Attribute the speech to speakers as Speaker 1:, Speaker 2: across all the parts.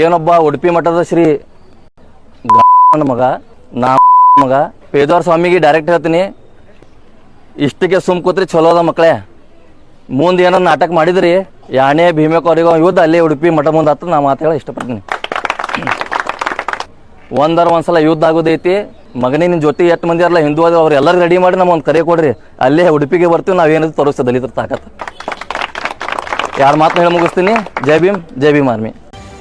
Speaker 1: ಏನೊಬ್ಬ ಉಡುಪಿ ಮಠದ ಶ್ರೀ ಮಗ, ನಾ ಮಗ, ಪೇದವಾರ ಸ್ವಾಮಿಗೆ ಡೈರೆಕ್ಟ್ ಹೇಳ್ತೀನಿ. ಇಷ್ಟಕ್ಕೆ ಸುಮ್ ಕೂತ್ರಿ ಚಲೋ ಅದ ಮಕ್ಕಳೇ ಮುಂದೆ ಏನೋ ನಾಟಕ ಮಾಡಿದ್ರಿ, ಯಾಣೆ ಭೀಮೇಕೋರಿಗೋ ಯುದ್ಧ ಅಲ್ಲೇ ಉಡುಪಿ ಮಠ ಮುಂದೆ ಹತ್ತ ನಾ ಮಾತು ಹೇಳ ಇಷ್ಟಪಡ್ತೀನಿ. ಒಂದರ ಒಂದ್ಸಲ ಯುದ್ಧ ಆಗೋದೈತಿ ಮಗನಿನ ಜೊತೆ ಎಷ್ಟು ಮಂದಿ ಅಲ್ಲ ಹಿಂದೂ ಅದ ಅವ್ರು ಎಲ್ಲರೂ ರೆಡಿ ಮಾಡಿ ನಮ್ಮೊಂದು ಕರೆ ಕೊಡ್ರಿ. ಅಲ್ಲೇ ಉಡುಪಿಗೆ ಬರ್ತೀವಿ ನಾವೇನದು ತೋರಿಸ್ತದೆ ದಲಿತರ ತಾಕತ್ತು ಯಾರ ಮಾತನ್ನ ಹೇಳಿ ಮುಗಿಸ್ತೀನಿ. ಜೈ ಭೀಮ್ ಜೈ ಭೀಮ್ ಆರ್ಮಿ.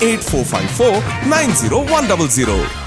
Speaker 2: 8454 90100.